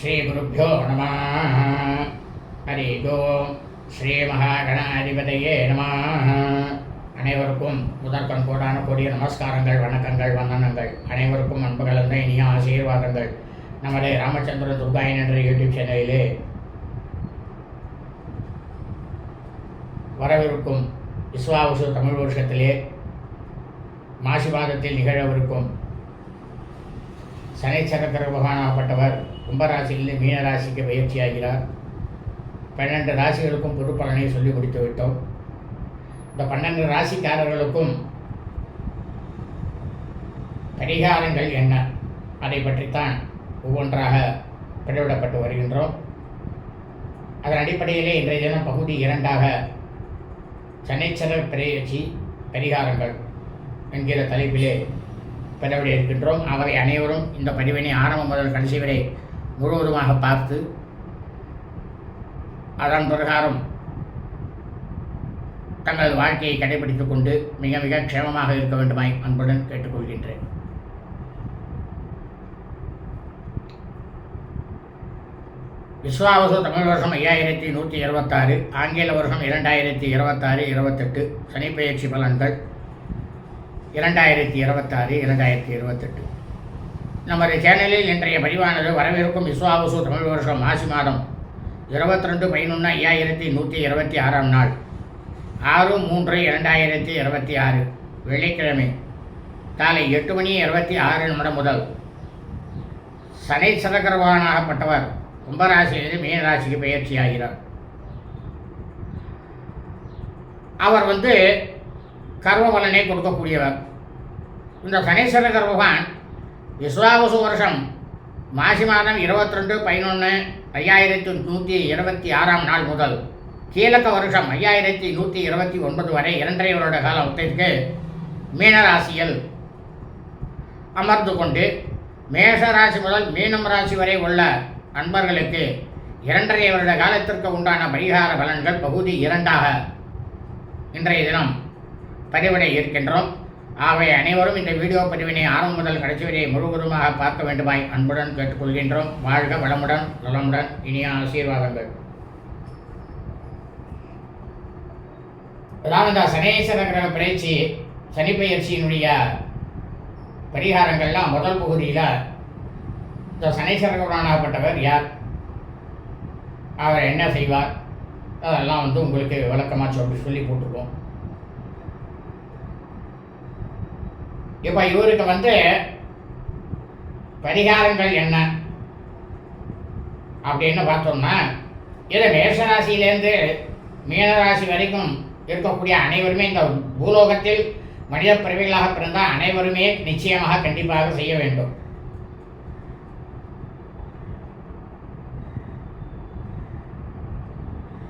ஸ்ரீகுருப்போ நம ஹரி ஓம் ஸ்ரீ மகாகணாதிபதியே நம அனைவருக்கும் முதற்கண் கோடான கூடிய நமஸ்காரங்கள் வணக்கங்கள் வந்தனங்கள். அனைவருக்கும் அன்பு கலந்த இனிய ஆசீர்வாதங்கள். நமது ராமச்சந்திர துர்காயன் என்ற யூடியூப் சேனலிலே வரவிருக்கும் விஸ்வாவசு தமிழ் வருஷத்திலே மாசி மாதத்தில் நிகழவிருக்கும் சனைச்சரக்கர பகவானாகப்பட்டவர் கும்பராசியிலிருந்து மீன ராசிக்கு பயிற்சியாகிறார். பன்னெண்டு ராசிகளுக்கும் பொது பலனை சொல்லி முடித்து விட்டோம். இந்த பன்னெண்டு ராசிக்காரர்களுக்கும் பரிகாரங்கள் என்ன? அதை பற்றித்தான் ஒவ்வொன்றாக பதிவிடப்பட்டு வருகின்றோம். அதன் அடிப்படையிலே இன்றைய தினம் பகுதி இரண்டாக சனைச்சரர் பிரேயச்சி பரிகாரங்கள் என்கிற தலைப்பிலே பெறவிட இருக்கின்றோம். அவரை அனைவரும் இந்த பதிவினை ஆரம்பம் முதல் கடைசி வரை முழுவதுமாக பார்த்து அதன் பிரகாரம் தங்கள் வாழ்க்கையை கடைபிடித்துக் கொண்டு மிக மிக க்ஷேமமாக இருக்க வேண்டுமாய் அன்புடன் கேட்டுக்கொள்கின்றேன். விஸ்வாவசு தமிழ் வருஷம் ஐயாயிரத்தி நூற்றி இருபத்தாறு ஆங்கில வருஷம் இரண்டாயிரத்தி இருபத்தாறு இருபத்தெட்டு சனிப்பெயர்ச்சி பலன்கள் இரண்டாயிரத்தி இருபத்தாறு இரண்டாயிரத்தி இருபத்தெட்டு. நமது சேனலில் இன்றைய பதிவானது வரவிருக்கும் விஸ்வாவசு தமிழ் வருஷம் மாசி மாதம் இருபத்தி ரெண்டு பதினொன்று ஐயாயிரத்தி நூற்றி இருபத்தி ஆறாம் நாள். ஆறு மூன்று இரண்டாயிரத்தி இருபத்தி ஆறு வெள்ளிக்கிழமை காலை எட்டு மணி இருபத்தி ஆறு நிமிடம் முதல். சனை சதகரவானாகப்பட்டவர் கும்பராசியிலிருந்து மீனராசிக்கு பயிற்சியாகிறார் அவர் வந்து கர்ம பலனை கொடுக்கக்கூடியவர். இந்த சனீஸ்வர பகவான் விஸ்வாவசு வருஷம் மாசி மாதம் இருபத்தி ரெண்டு பதினொன்று ஐயாயிரத்தி நூற்றி இருபத்தி ஆறாம் நாள் முதல் கீழக்க வருஷம் ஐயாயிரத்தி நூற்றி இருபத்தி ஒன்பது வரை இரண்டரை வருட காலத்திற்கு மீனராசியில் அமர்ந்து கொண்டு மேஷராசி முதல் மீனம் ராசி வரை உள்ள அன்பர்களுக்கு இரண்டரை வருட காலத்திற்கு உண்டான பரிகார பலன்கள் பகுதி இரண்டாக இன்றைய தினம் பதிவிட இருக்கின்றோம் ஆகவே அனைவரும் இந்த வீடியோ பதிவினை ஆரம்பம் முதல் கடைசி வரை முழுவதுமாக பார்க்க வேண்டுமாய் அன்புடன் கேட்டுக்கொள்கின்றோம். வாழ்க வளமுடன் நலமுடன் இனிய ஆசீர்வாதங்கள். அதாவது சனேஸ்வர கிரக பயிற்சி சனி பயிற்சியினுடைய பரிகாரங்கள்லாம் முதல் பகுதியில் இந்த சனீஸ்வரகரானாகப்பட்டவர் யார்? அவர் என்ன செய்வார்? அதெல்லாம் வந்து உங்களுக்கு விளக்கமாக சொல்லி சொல்லி போட்டுருக்கோம் இப்போ இவருக்கு வந்து பரிகாரங்கள் என்ன? அப்படின்னு பார்த்தோம்னா இது மேஷராசியிலேருந்து மீனராசி வரைக்கும் இருக்கக்கூடிய அனைவருமே இந்த பூலோகத்தில் மனித பிறவிகளாக பிறந்த அனைவருமே நிச்சயமாக கண்டிப்பாக செய்ய வேண்டும்.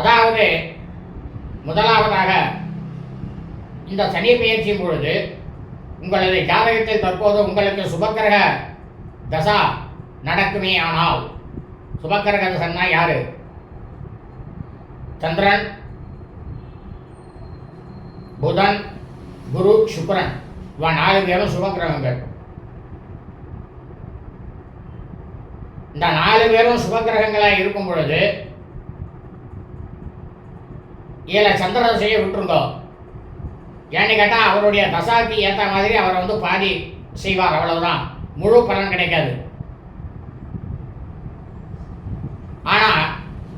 அதாவது முதலாவதாக இந்த சனி பயிற்சியின் பொழுது உங்களது ஜாதகத்தில் தற்போது உங்களுக்கு சுபக்கிரக தசா நடக்குமே ஆனால் சுபக்கிரக தசன்னா யாரு? சந்திரன் புதன் குரு சுக்கிரன். இவன் நாலு பேரும் சுபக்கிரகங்கள். இந்த நாலு பேரும் சுபக்கிரகங்களாக இருக்கும் பொழுது இதில் சந்திர தசையை விட்டுருந்தோம் ஏன்னு கேட்டால் அவருடைய தசாக்கு ஏற்ற மாதிரி அவர் வந்து பாதி செய்வார் அவ்வளவுதான். முழு பலன் கிடைக்காது. ஆனால்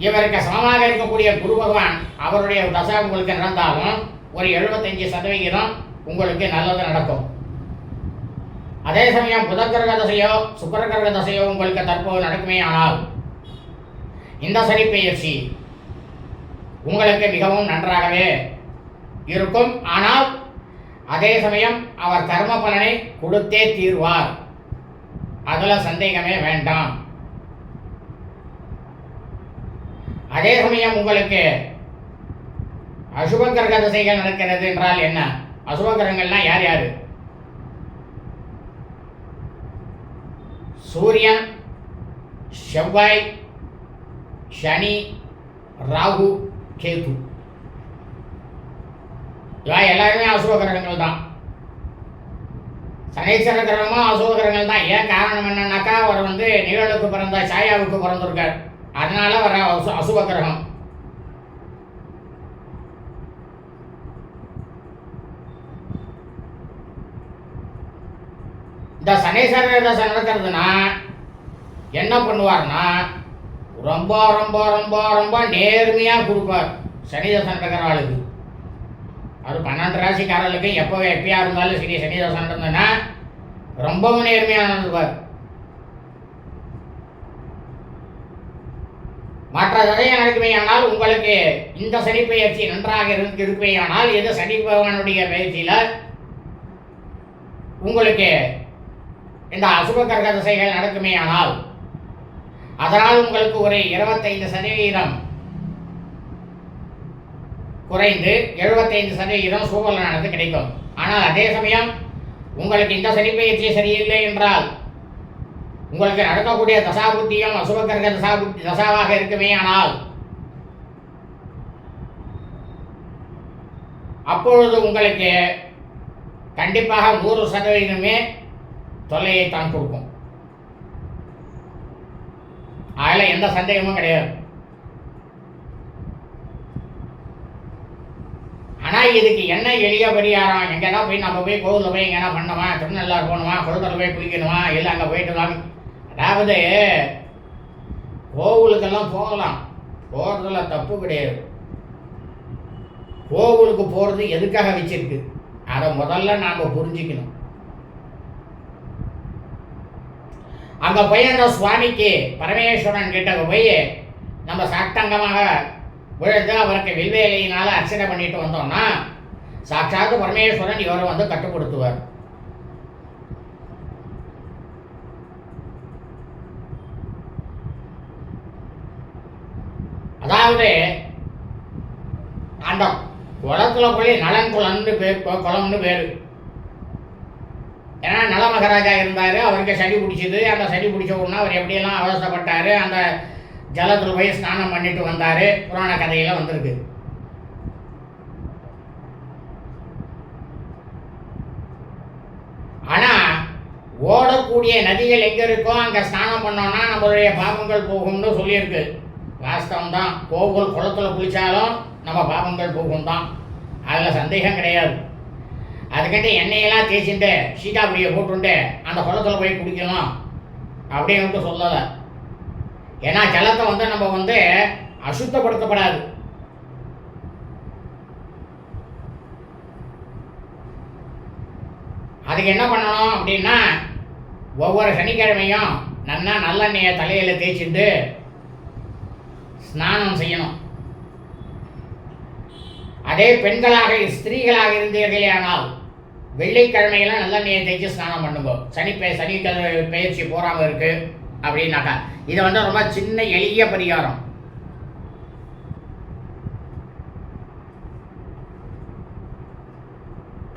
இவருக்கு சமமாக இருக்கக்கூடிய குரு பகவான் அவருடைய தசா உங்களுக்கு நடந்தாலும் ஒரு எழுபத்தஞ்சு சதவிகிதம் உங்களுக்கு நல்லது நடக்கும். அதே சமயம் புதக்கிரக தசையோ சுக்கரகிரக தசையோ உங்களுக்கு தற்போது நடக்குமே ஆனால் இந்த சனி பெயர்ச்சி உங்களுக்கு மிகவும் நன்றாகவே இருக்கும். ஆனால் அதே சமயம் அவர் கர்ம பலனை கொடுத்தே தீர்வார். அதில் சந்தேகமே வேண்டாம். அதே சமயம் உங்களுக்கு அசுப கிரக திசைகள் நடக்கிறது என்றால் என்ன? அசுப கிரகங்கள்னா யார்? சூரியன் செவ்வாய் சனி ராகு கேது. இதெல்லாம் எல்லாருமே அசுப கிரகங்கள் தான். சனீஸ்வர கிரகமும் அசுப கிரகங்கள் தான். ஏன் காரணம் என்னன்னாக்கா அவர் வந்து நிகழுக்கு பிறந்த சாயாவுக்கு பிறந்திருக்கார். அதனால வர அசு அசுப கிரகம் இந்த சனீஸ்வர தசை நடக்கிறதுனா என்ன பண்ணுவார்னா ரொம்ப ரொம்ப ரொம்ப ரொம்ப நேர்மையாக கொடுப்பார். சனி தசை நடக்கிற ஆளுக்கு. அது பன்னெண்டு ராசிக்காரர்களுக்கு எப்போ எப்பயா இருந்தாலும் சரி சனி தசை இருந்ததுன்னா ரொம்பவும் நேர்மையானது பார். மற்ற ததையை நடக்குமே ஆனால் உங்களுக்கு இந்த சனி பயிற்சி நன்றாக இருந்து இருக்குமேயானால் எது சனி பகவானுடைய பயிற்சியில் உங்களுக்கு இந்த அசுப கர்க திசைகள் நடக்குமேயானால் அதனால் உங்களுக்கு ஒரு இருபத்தைந்து சதவீதம் குறைந்து எழுபத்தைந்து சதவீதம் சூழலானது கிடைக்கும். ஆனால் அதே சமயம் உங்களுக்கு இந்த சனிப்பயிற்சி சரியில்லை என்றால் உங்களுக்கு நடக்கக்கூடிய தசாபுத்தியும் அசுப தசா புத்தி தசாவாக இருக்குமே ஆனால் அப்பொழுது உங்களுக்கு கண்டிப்பாக நூறு சதவீதமே தொல்லையைத்தான் கொடுக்கும். அதில் எந்த சந்தேகமும் கிடையாது. ஆனால் இதுக்கு என்ன எளிய பரிகாரம்? எங்கேனா போய் நம்ம போய் கோவிலில் போய் எங்கன்னா பண்ணுவான்? திருநெல்லார் போகணுமா? குளத்தில் போய் குளிக்கணுமா? இல்லை அங்கே போயிட்டு வாங்க. அதாவது கோவிலுக்கெல்லாம் போகலாம். போகிறதுல தப்பு கிடையாது. கோவிலுக்கு போகிறது எதுக்காக வச்சிருக்கு? அதை முதல்ல நாம் புரிஞ்சுக்கணும். அங்கே போய் அந்த சுவாமிக்கு பரமேஸ்வரன் கிட்ட போய் நம்ம சட்டங்கமாக விழுந்து அவருக்கு வில்வேலையினால் அர்ச்சனை பண்ணிட்டு வந்தோம்னா சாட்சாத்து பரமேஸ்வரன் இவரை வந்து கட்டுப்படுத்துவார். அதாவது அந்த குளத்துல போய் நலன் குளம்னு பேர் குளம்னு பேர். ஏன்னா நல மகாராஜா இருந்தார் அவருக்கு சளி பிடிச்சிது. அந்த சளி பிடிச்ச உடனே அவர் எப்படியெல்லாம் அவசரப்பட்டார் அந்த ஜலத்தில் போய் ஸ்நானம் பண்ணிட்டு வந்தார். புராண கதையில் வந்திருக்கு. ஆனால் ஓடக்கூடிய நதிகள் எங்கே இருக்கோ அங்கே ஸ்நானம் பண்ணோம்னா நம்மளுடைய பாவங்கள் போகும்னு சொல்லியிருக்கு. வாஸ்தவம் தான் கோவில் குளத்துல குளித்தாலும் நம்ம பாவங்கள் போகும் தான் அதில் சந்தேகம் கிடையாது. அதுக்கிட்ட எண்ணெயெல்லாம் தேய்ச்சிட்டு சீதாபுரியை போட்டுண்டு அந்த குளத்தில் போய் குடிக்கலாம். அப்படின்ட்டு சொல்லலை ஏன்னா ஜலத்தை வந்து நம்ம வந்து அசுத்தப்படுத்தப்படாது. அதுக்கு என்ன பண்ணணும் அப்படின்னா ஒவ்வொரு சனிக்கிழமையும் நல்லா நல்லெண்ணெயை தலையில் தேய்ச்சிட்டு ஸ்நானம் செய்யணும். அதே பெண்களாக ஸ்திரீகளாக இருந்தீர்களேயானால் வெள்ளிக்கிழமையெல்லாம் நல்லெண்ணெயை தேய்ச்சி ஸ்நானம் பண்ணுங்க. சனி பெ சனிக்கிழமை பயிற்சி போகாமல் இருக்குது அப்படின்னாக்கா இது வந்து ரொம்ப சின்ன எளிய பரிகாரம்.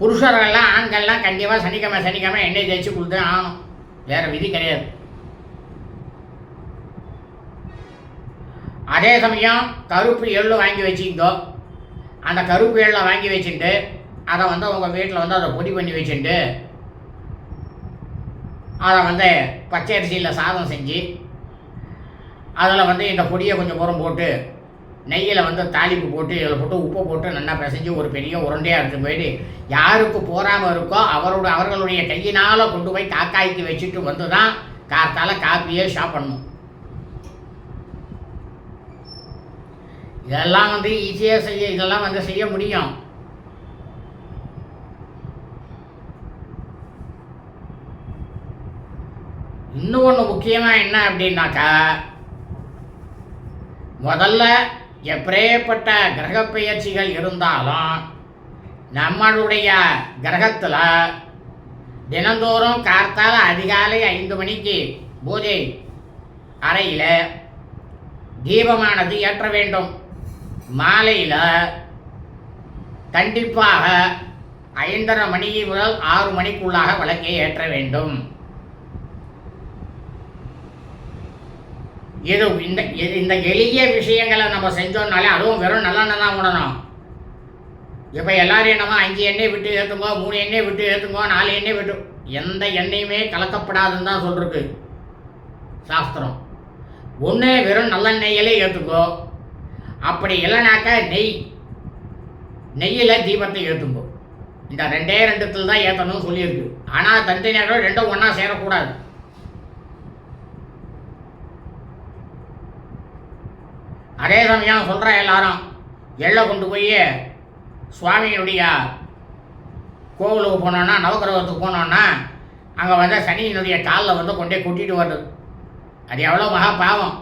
புருஷர்கள்லாம் ஆண்கள்லாம் கண்டிப்பாக சனிக்கிழமை சனிக்கிழமை எண்ணெய் தேய்ச்சி கொடுத்து ஆகணும். வேற விதி கிடையாது. அதே சமயம் கருப்பு எள்ளு வாங்கி வச்சுக்கிட்டோ அந்த கருப்பு எள்ளை வாங்கி வச்சுட்டு அதை வந்து உங்கள் வீட்டில் வந்து அதை பொடி பண்ணி வச்சுட்டு அதை வந்து பச்சை அரிசியில் சாதம் செஞ்சு அதில் வந்து இந்த பொடியை கொஞ்சம் புறம் போட்டு நெய்யில் வந்து தாளிப்பு போட்டு இதில் போட்டு உப்பு போட்டு நல்லா பிசைஞ்சு ஒரு பெரிய உருண்டையாக எடுத்து போயிட்டு யாருக்கு போகாமல் இருக்கோ அவரோட அவர்களுடைய கையினால் கொண்டு போய் காக்காய்க்கு வச்சுட்டு வந்து தான் காத்தால காப்பியே சாப்பிடணும் இதெல்லாம் வந்து ஈஸியாக செய்ய இதெல்லாம் வந்து செய்ய முடியும். இன்னும் ஒன்று முக்கியமாக என்ன அப்படின்னாக்கா முதல்ல எப்பேற்பட்ட கிரக பயிற்சிகள் இருந்தாலும் நம்மளுடைய கிரகத்தில் தினந்தோறும் கார்த்தால அதிகாலை ஐந்து மணிக்கு பூஜை அறையில் தீபமானது ஏற்ற வேண்டும். மாலையில் கண்டிப்பாக ஐந்தரை மணி முதல் ஆறு மணிக்குள்ளாக விளக்கை ஏற்ற வேண்டும். இது இந்த இந்த எளிய விஷயங்களை நம்ம செஞ்சோம்னாலே அதுவும் வெறும் நல்லெண்ணெய் தான் விடணும் இப்போ எல்லாரும் என்னமோ அஞ்சு எண்ணெய் விட்டு ஏற்றுங்கோ மூணு எண்ணெய் விட்டு ஏற்றுங்கோ நாலு எண்ணெய் விட்டு எந்த எண்ணெயுமே கலக்கப்படாதுன்னு தான் சொல்லிருக்கு சாஸ்திரம். ஒன்று வெறும் நல்லெண்ணெயிலே ஏற்றுங்கோ அப்படி இல்லைனாக்கா நெய் நெய்யில் தீபத்தை ஏற்றுங்கோ இந்த ரெண்டே ரெண்டுத்தில் தான் ஏற்றணும்னு சொல்லியிருக்கு. ஆனால் தனித்தனியாக ரெண்டும் ஒன்றா சேரக்கூடாது. அதே சமயம் சொல்கிற எல்லாரும். எள்ளை கொண்டு போய் சுவாமியினுடைய கோவிலுக்கு போனோன்னா நவகிரகத்துக்கு போனோன்னா அங்கே வந்து சனியினுடைய காலில் வந்து கொண்டே கொட்டிட்டு வருது அது எவ்வளோ மகா பாவம்.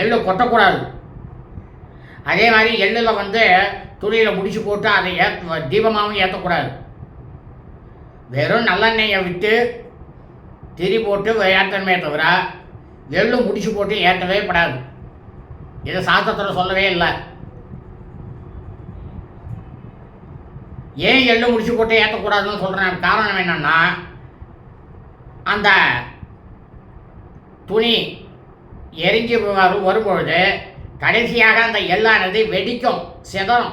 எள்ளு கொட்டக்கூடாது. அதே மாதிரி எள்ளில் வந்து துணியில் முடிச்சு போட்டு அதை ஏற்ற தீபமாகவும் ஏற்றக்கூடாது வெறும் நல்லெண்ணெயை விட்டு திரி போட்டு ஏற்றணுமே தவிர எள்ளும் முடிச்சு போட்டு ஏற்றவே படாது. இதை சாஸ்திரத்தில் சொல்லவே இல்லை. ஏன் எள்ளு முடிச்சு போட்டு ஏற்றக்கூடாதுன்னு சொல்கிறேன் காரணம் என்னென்னா அந்த துணி எரிஞ்சு வரும் வரும்பொழுது கடைசியாக அந்த எள்ளானது வெடிக்கும் செதறும்.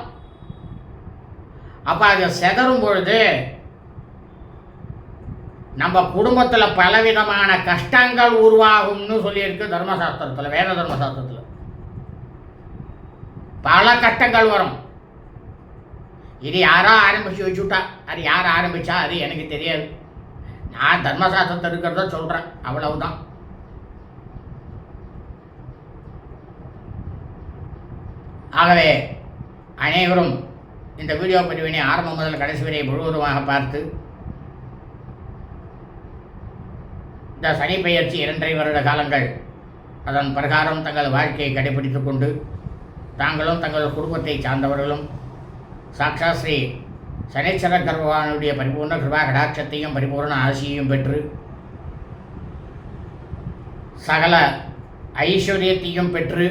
அப்போ அது செதறும் பொழுது நம்ம குடும்பத்தில் பலவிதமான கஷ்டங்கள் உருவாகும்னு சொல்லியிருக்கு தர்மசாஸ்திரத்தில் வேத தர்மசாஸ்திரத்தில். பல கஷ்டங்கள் வரும். இது யாரோ ஆரம்பித்து வச்சுட்டா அது யார் ஆரம்பிச்சா அது எனக்கு தெரியாது. நான் தர்மசாஸ்திரத்தை இருக்கிறத சொல்கிறேன் அவ்வளவுதான். ஆகவே அனைவரும் இந்த வீடியோ பதிவினை ஆரம்பம் முதல் கடைசி வரை முழுவதுமாக பார்த்து இந்த சனி பெயர்ச்சி இரண்டரை வருட காலங்கள். அதன் பிரகாரம் தங்கள் வாழ்க்கையை கடைபிடித்துக் கொண்டு தாங்களும் தங்கள் குடும்பத்தை சார்ந்தவர்களும் சாக்ஷா ஸ்ரீ சனீஸ்வர கர்பவானுடைய பரிபூர்ண கிருபா கடாட்சத்தையும் பரிபூர்ண ஆசியையும் பெற்று சகல ஐஸ்வர்யத்தையும் பெற்று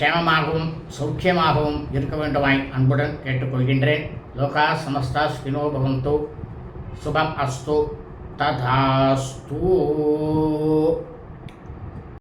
க்ஷேமமாகவும் சௌக்கியமாகவும் இருக்க வேண்டுமாய் அன்புடன் கேட்டுக்கொள்கின்றேன். லோகா சமஸ்தா ஸ்பினோ பவந்து. சுபம் அஸ்து. 但他多。